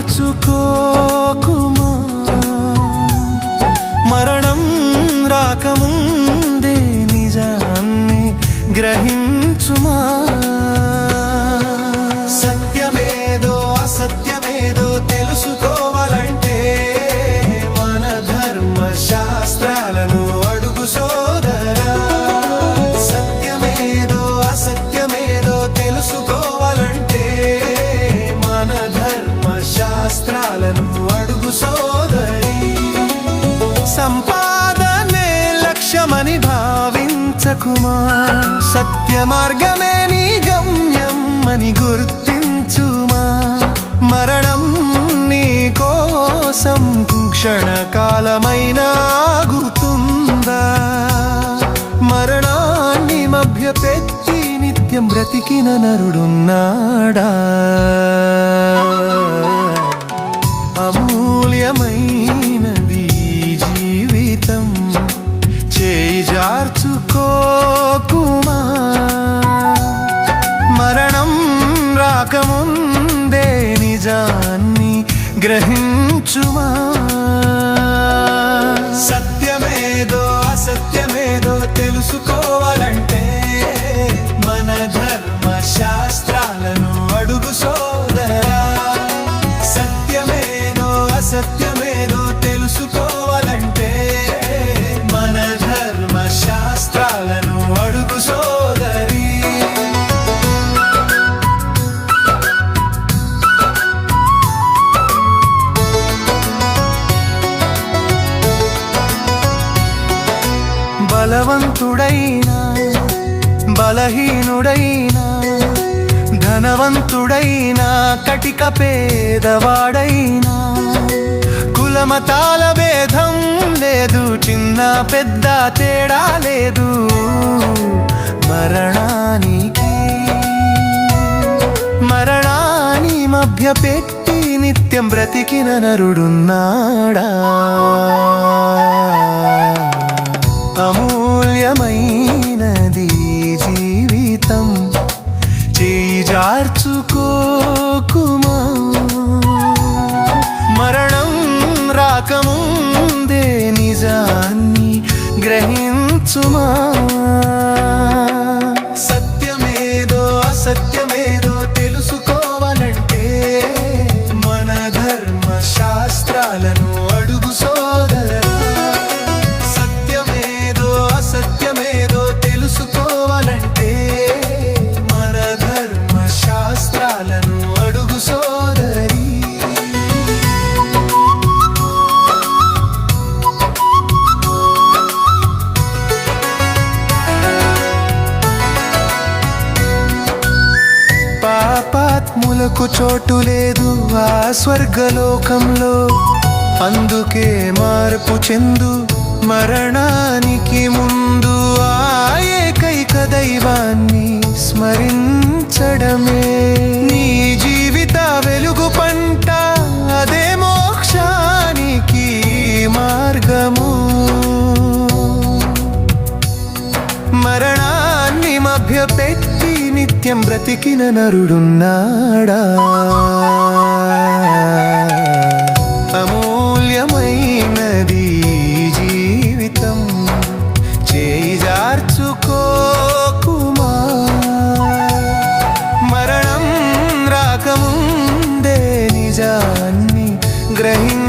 మార్చుకోకుమా? మరణం రాకముందే నిజాన్ని గ్రహించుమా? భావించకుమా సత్య మార్గమే నీ గమ్యం అని గుర్తించుమా? మరణం నీ కోసం క్షణకాలమైన ఆగుతుందా మరణాన్ని మభ్యపెట్టి నిత్యం బ్రతికిన నరుడున్నాడా? గ్రహించుమా? బలవంతుడైనా బలహీనుడైనా ధనవంతుడైనా కటిక పేదవాడైనా కులమతాల భేదం లేదు చిన్న పెద్ద తేడా లేదు. మరణానికి మరణాన్ని మధ్య పెట్టి నిత్యం బ్రతికిన నరుడున్నాడా? అమూ పాపాత్ములకు చోటు లేదు ఆ స్వర్గలోకంలో. అందుకే మార్పు చెందు మరణానికి ముందు ఆ ఏకైక దైవాన్ని స్మరించడమే. నీ జీవిత వెలుగు పంట అదే మోక్షానికి మార్గము. మరణాన్ని మభ్యపెట్టి నిత్యం బ్రతికిన నరుడున్నాడా? అమూల్యమైనది జీవితం చేయి జార్చుకోకుమా మరణం రాకముందే నిజాన్ని గ్రహించుమా